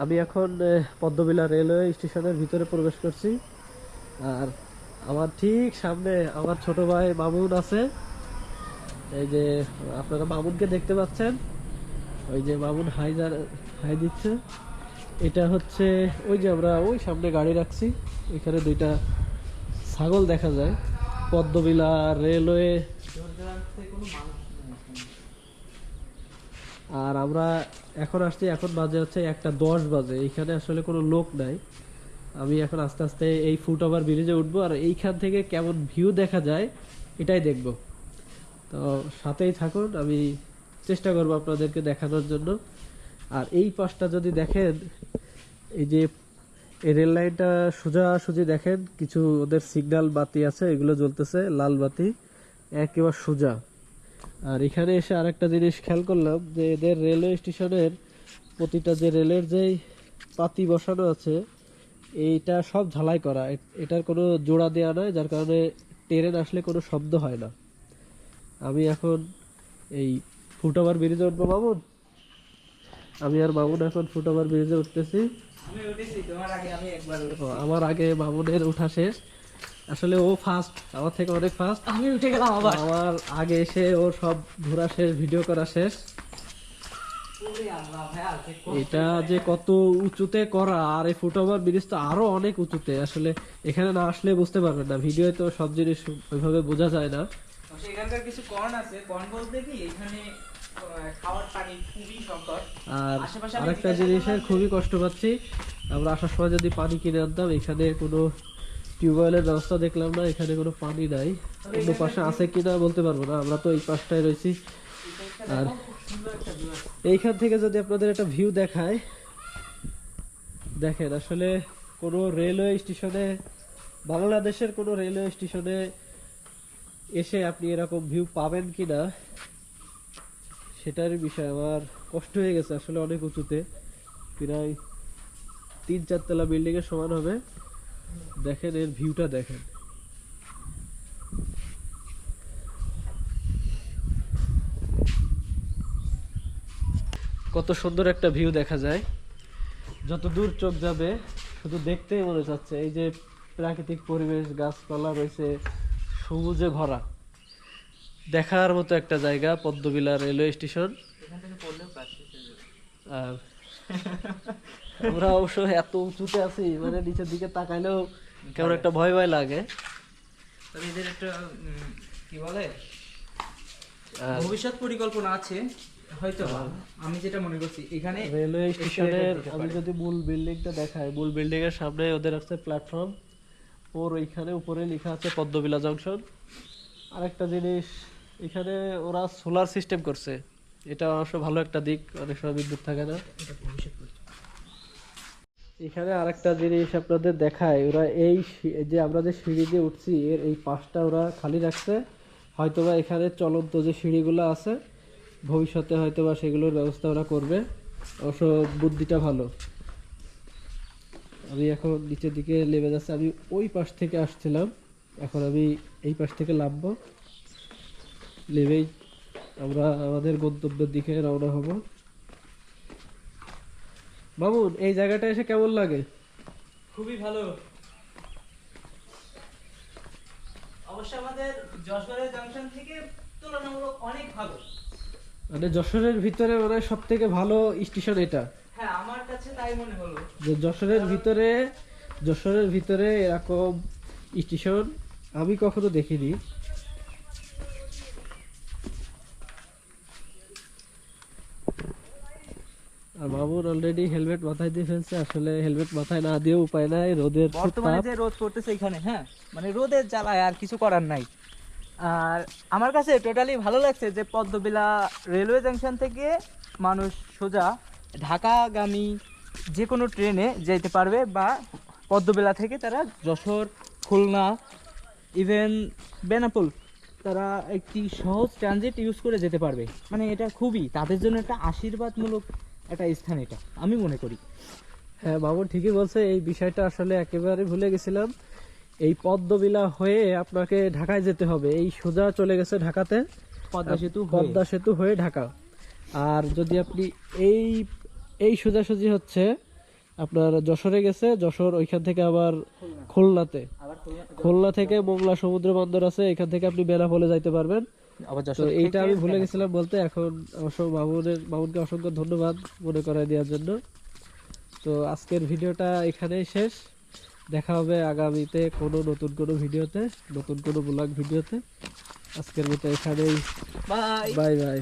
আমি এখন পদ্মবিলা রেলওয়ে স্টেশনের ভিতরে প্রবেশ করছি। আর আমার ঠিক সামনে আমার ছোট ভাই মামুন আছে। এই যে, আপনারা মামুনকে দেখতে পাচ্ছেন? ওই যে মামুন হাই যা- হাই দিচ্ছে। এটা হচ্ছে, ওই যে আমরা ওই সামনে গাড়ি রাখছি। এখানে দুইটা ছাগল দেখা যায়। পদ্মবিলা রেলওয়ে আর আমরা এখন আসছি, এখন বাজে হচ্ছে একটা দশ বাজে। এইখানে আসলে কোনো লোক নাই। আমি এখন আস্তে আস্তে এই ফুট ওভার ব্রিজে উঠবো আর এইখান থেকে কেমন ভিউ দেখা যায় এটাই দেখব। তো সাথেই থাকুন, আমি চেষ্টা করব আপনাদেরকে দেখানোর জন্য। আর এই পাশটা যদি দেখেন, এই যে এই রেল লাইনটা সোজাসুজি দেখেন, কিছু ওদের সিগন্যাল বাতি আছে, এগুলো জ্বলতেছে, লাল বাতি, একেবারে সোজা। আর এখানে এসে আরেকটা জিনিস খেয়াল করলাম যে এদের রেলওয়ে স্টেশনের প্রতিটা যে রেলের যেই পাতি বসানো আছে এইটা সব ঝালাই করা। এটার কোনো জোড়া দেওয়া নয় যার কারণে ট্রেন আসলে কোনো শব্দ হয় না। আমি এখন এই ফুটওভার ব্রিজে উঠবো মামুন? আমি আর মামুন এখন ফুটওভার ব্রিজে উঠতেছি। আমার আগে মামুনের উঠা শেষ। আসলে ও ফার্স্ট আমার থেকে অনেক ফার্স্ট আমি উঠে গেলাম আবার। আমার আগে এসে ও সব ঘোরা শেষ ভিডিও করা শেষ। এটা যে কত উঁচুতে করা আর এই ফুটওভার ব্রিজ তো আরও অনেক উঁচুতে। আসলে এখানে না আসলে বুঝতে পারবেন না ভিডিও তো সব জিনিস ওইভাবে বোঝা যায় না। কষ্ট। কিছু কর্ন আছে। কর্ন বলতে কি এখানে আহ, খাওয়ার পানি খুবই সংকট আর আশেপাশে আরেকটা জিনিসের খুবই কষ্ট পাচ্ছি আমরা আসার সময় যদি পানি কিনে আনতাম এখানে কোনো টিউবওয়েলের ব্যবস্থা দেখলাম না, এখানে কোনো পানি নাই। অন্য পাশে আছে কিনা বলতে পারব না, আমরা তো এই পাশটায় রয়েছি। আর। এইখান থেকে যদি আপনাদের একটা ভিউ দেখায়, দেখেন আসলে কোনো রেলওয়ে স্টেশনে, বাংলাদেশের কোনো রেলওয়ে স্টেশনে এসে আপনি এরকম ভিউ পাবেন কি না সেটারই বিষয় আমার কষ্ট হয়ে গেছে, আসলে অনেক উঁচুতে। প্রায় তিন চারতলা বিল্ডিং এর সমান হবে। দেখেন, এর ভিউটা দেখেন। কত সুন্দর একটা ভিউ দেখা যায়। যত দূর চোখ যাবে, শুধু দেখতেই মনে চাচ্ছে, এই যে প্রাকৃতিক পরিবেশ, গাছপালা রয়েছে, সবুজে ভরা। দেখার মতো একটা জায়গা, পদ্মবিলা রেলওয়ে স্টেশন। হয়ে আমরা অবশ্য এত উঁচুতে আছি মানে নিচের দিকে তাকাইলেও কেমন একটা ভয় ভয় লাগে। তবে এদের একটা কি বলে? ভবিষ্যৎ পরিকল্পনা আছে হয়তো আমি যেটা মনে করছি এখানে রেলওয়ে স্টেশনের আমি। যদি মূল বিল্ডিংটা দেখাই মূল বিল্ডিং এর সামনে ওদের আছে প্ল্যাটফর্ম ওর ওইখানে উপরে লেখা আছে পদ্মবিলা জংশন আরেকটা জিনিস এখানে ওরা সোলার সিস্টেম করছে। এটা অবশ্য ভালো একটা দিক, অনেক সময় বিদ্যুৎ থাকে না। এখানে আরেকটা জিনিস আপনাদের দেখায় ওরা এই যে আমরা যে সিঁড়ি দিয়ে উঠছি, এর এই পাশটা ওরা খালি রাখছে। হয়তোবা এখানে চলন্ত যে সিঁড়িগুলো আছে, ভবিষ্যতে হয়তোবা সেগুলোর ব্যবস্থা ওরা করবে। অবশ্য বুদ্ধিটা ভালো। আমি এখন নিচের দিকে নেমে যাচ্ছে। আমি ওই পাশ থেকে আসছিলাম। এখন আমি এই পাশ থেকে নামবো। নেমেই আমরা আমাদের গন্তব্যের দিকে রওনা হব। মামুন এই জায়গাটা এসে কেমন লাগে? খুবই ভালো। অবশ্য আমাদের যশোরের জংশন থেকে তুলনামূলক অনেক ভালো। মানে যশোরের ভিতরে মানে সব থেকে ভালো স্টেশন এটা। হ্যাঁ আমার কাছে তাই মনে হলো। যে যশোরের ভিতরে যশোরের ভিতরে এরকম স্টেশন আমি কখনো দেখিনি। আর মামুন অলরেডি হেলমেট মাথায় দিয়ে ফেলছে আসলে হেলমেট মাথায় না দিয়েও উপায় নাই রোদের বর্তমানে যে রোদ পড়তেছে এখানে হ্যাঁ মানে রোদের জ্বালায় আর কিছু করার নাই। আর আমার কাছে টোটালি ভালো লাগছে যে পদ্মবিলা রেলওয়ে জাংশন থেকে মানুষ সোজা ঢাকাগামী যে কোনো ট্রেনে যেতে পারবে বা পদ্মবিলা থেকে তারা যশোর খুলনা ইভেন বেনাপুল তারা একটি সহজ ট্রানজিট ইউজ করে যেতে পারবে। মানে এটা খুবই তাদের জন্য একটা আশীর্বাদমূলক একটা স্থান এটা আমি মনে করি। হ্যাঁ বাবু ঠিকই বলছে এই বিষয়টা আসলে একেবারে ভুলে গেছিলাম। এই পদ্মবিলা হয়ে আপনাকে ঢাকায় যেতে হবে। এই সোজা চলে গেছে ঢাকাতে। পদ্মা সেতু পদ্মা সেতু হয়ে ঢাকা। আর যদি আপনি এই এই সোজাসুজি হচ্ছে আপনার যশোরে গেছে যশোর ওইখান থেকে আবার খুলনাতে। খুলনা থেকে মোংলা সমুদ্র বন্দর আছে এখান থেকে আপনি বেনাপোলে যাইতে পারবেন। আবার যশোর এইটা আমি ভুলে গেছিলাম বলতে এখন অবশ্য মামুনের মামুনকে অসংখ্য ধন্যবাদ মনে করাই দেওয়ার জন্য। তো আজকের ভিডিওটা এখানেই শেষ। দেখা হবে আগামীতে কোনো নতুন কোনো ভিডিওতে নতুন কোনো ব্লগ ভিডিওতে। আজকের মতো এখানেই। বাই। Bye bye.